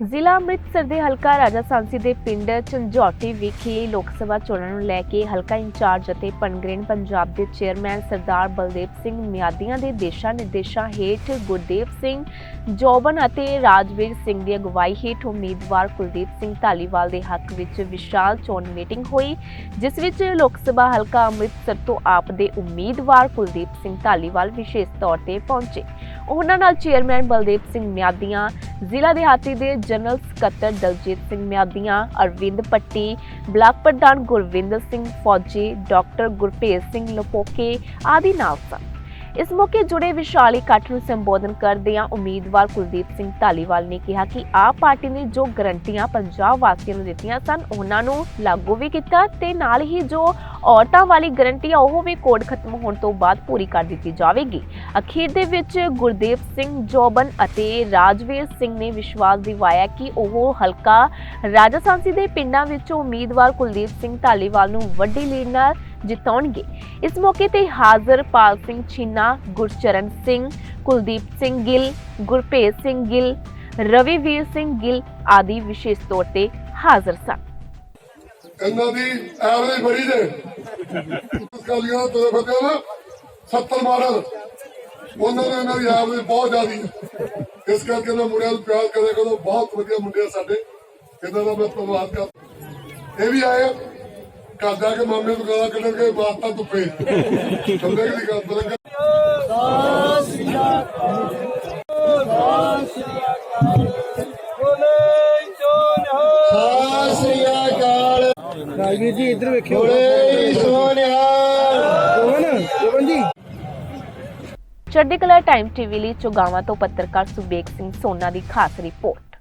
ਜ਼ਿਲ੍ਹਾ ਅੰਮ੍ਰਿਤਸਰ ਦੇ ਹਲਕਾ ਰਾਜਾ ਸਾਂਸੀ ਦੇ ਪਿੰਡ ਝੰਜੋਟੀ ਵਿਖੇ ਲੋਕ ਸਭਾ ਚੋਣਾਂ ਨੂੰ ਲੈ ਕੇ ਹਲਕਾ ਇੰਚਾਰਜ ਅਤੇ ਪਨਗ੍ਰੇਨ ਪੰਜਾਬ ਦੇ ਚੇਅਰਮੈਨ ਸਰਦਾਰ ਬਲਦੇਵ ਸਿੰਘ ਮਿਆਦੀਆਂ ਦੇ ਦਿਸ਼ਾ ਨਿਰਦੇਸ਼ਾਂ ਹੇਠ ਗੁਰਦੇਵ ਸਿੰਘ ਜੋਬਨ ਅਤੇ ਰਾਜਵੀਰ ਸਿੰਘ ਦੀ ਅਗਵਾਈ ਹੇਠ ਉਮੀਦਵਾਰ ਕੁਲਦੀਪ ਸਿੰਘ ਢਾਲੀਵਾਲ ਦੇ ਹੱਕ ਵਿੱਚ ਵਿਸ਼ਾਲ ਚੋਣ ਮੀਟਿੰਗ ਹੋਈ, ਜਿਸ ਵਿੱਚ ਲੋਕ ਸਭਾ ਹਲਕਾ ਅੰਮ੍ਰਿਤਸਰ ਤੋਂ ਆਪ ਦੇ ਉਮੀਦਵਾਰ ਕੁਲਦੀਪ ਸਿੰਘ ਢਾਲੀਵਾਲ ਵਿਸ਼ੇਸ਼ ਤੌਰ ਤੇ ਪਹੁੰਚੇ। ਉਹਨਾਂ ਨਾਲ ਚੇਅਰਮੈਨ ਬਲਦੇਵ ਸਿੰਘ ਮਿਆਦੀਆਂ ਜ਼ਿਲ੍ਹਾ ਦਿਹਾਤੀ ਦੇ ਜਨਰਲ ਸਕੱਤਰ ਦਲਜੀਤ ਸਿੰਘ ਮਿਆਦੀਆਂ ਅਰਵਿੰਦ ਪੱਟੀ, ਬਲਾਕ ਪ੍ਰਧਾਨ ਗੁਰਵਿੰਦਰ ਸਿੰਘ ਫੌਜੀ, ਡਾਕਟਰ ਗੁਰਭੇਜ ਸਿੰਘ ਲਪੋਕੇ ਆਦਿ ਨਾਲ ਸਨ। ਇਸ ਮੌਕੇ ਜੁੜੇ ਵਿਸ਼ਾਲ ਇਕੱਠ ਨੂੰ ਸੰਬੋਧਨ ਕਰਦਿਆਂ ਉਮੀਦਵਾਰ ਕੁਲਦੀਪ ਸਿੰਘ ਢਾਲੀਵਾਲ ਨੇ ਕਿਹਾ ਕਿ ਆਪ ਪਾਰਟੀ ਨੇ ਜੋ ਗਰੰਟੀਆਂ ਪੰਜਾਬ ਵਾਸੀਆਂ ਨੂੰ ਦਿੱਤੀਆਂ ਸਨ, ਉਹਨਾਂ ਨੂੰ ਲਾਗੂ ਵੀ ਕੀਤਾ ਤੇ ਨਾਲ ਹੀ ਜੋ ਔਰਤਾਂ ਵਾਲੀ ਗਰੰਟੀ ਆ, ਉਹ ਵੀ ਕੋਡ ਖਤਮ ਹੋਣ ਤੋਂ ਬਾਅਦ ਪੂਰੀ ਕਰ ਦਿੱਤੀ ਜਾਵੇਗੀ। ਅਖੀਰ ਦੇ ਵਿੱਚ ਗੁਰਦੇਵ ਸਿੰਘ ਜੋਬਨ ਅਤੇ ਰਾਜਵੀਰ ਸਿੰਘ ਨੇ ਵਿਸ਼ਵਾਸ ਦਿਵਾਇਆ ਕਿ ਉਹ ਹਲਕਾ ਰਾਜਸਾਂਸੀ ਦੇ ਪਿੰਡਾਂ ਵਿੱਚੋਂ ਉਮੀਦਵਾਰ ਕੁਲਦੀਪ ਸਿੰਘ ਢਾਲੀਵਾਲ ਨੂੰ ਵੱਡੀ ਲੀਡ ਨਾਲ ਜਿਤਾਉਣਗੇ। ਇਸ ਮੌਕੇ ਤੇ ਹਾਜ਼ਰ ਪਾਲ ਸਿੰਘ ਛੀਨਾ, ਗੁਰਚਰਨ ਸਿੰਘ, ਕੁਲਦੀਪ ਸਿੰਘ ਗਿੱਲ ਗੁਰਭੇਜ ਸਿੰਘ ਗਿੱਲ, ਰਵੀਵੀਰ ਸਿੰਘ ਗਿੱਲ ਆਦਿ ਵਿਸ਼ੇਸ਼ ਤੌਰ ਤੇ ਹਾਜ਼ਰ ਸਨ। ਇਹਨਾਂ ਦੀ ਐਵਰੇਜ ਬੜੀ ਜੇ। ਕਾਲੀਆਂ ਤੁਰੇ ਫਿਰਦੇ ਨਾ 70 ਮਾਡਲ। ਉਹਨਾਂ ਦੇ ਇਹਨਾਂ ਦੀ ਐਵਰੇਜ ਬਹੁਤ ਜ਼ਿਆਦੀ ਇਸ ਕਰਕੇ ਇਹਨਾਂ ਮੁੰਡਿਆਂ ਨੂੰ ਪਿਆਰ ਕਰਿਆ ਕਰੋ ਬਹੁਤ ਵਧੀਆ ਮੁੰਡੇ ਸਾਡੇ। ਇਹਨਾਂ ਦਾ ਮੈਂ ਧੰਨਵਾਦ ਕਰਦਾ। ਇਹ ਵੀ ਆਏ ਜਾ ਕੇ ਮਾਮੇ ਨੂੰ ਗਾਲਾਂ ਕੱਢਣ ਕੇ ਬਾਤਾਂ ਧੁੱਪੇ। ਸਮਝੇ ਕਿ ਗੱਲ ਬਲਕ ਸ੍ਰੀ ਅਕਾਲ ਰਾਜਵੀਰ ਜੀ ਇੱਧਰ ਵੇਖਿਓ। ਬੋਲੇ ਸੋਨਿਆ ਜੋਬਨ ਜੋਬਨ ਜੀ। ਚੜ੍ਹਦੀ ਕਲਾ ਟਾਈਮ ਟੀਵੀ ਲਈ ਚੁਗਾਵਾਂ ਤੋਂ ਪੱਤਰਕਾਰ ਸੁਬੇਕ ਸਿੰਘ ਸੋਨਾ ਦੀ ਖਾਸ ਰਿਪੋਰਟ।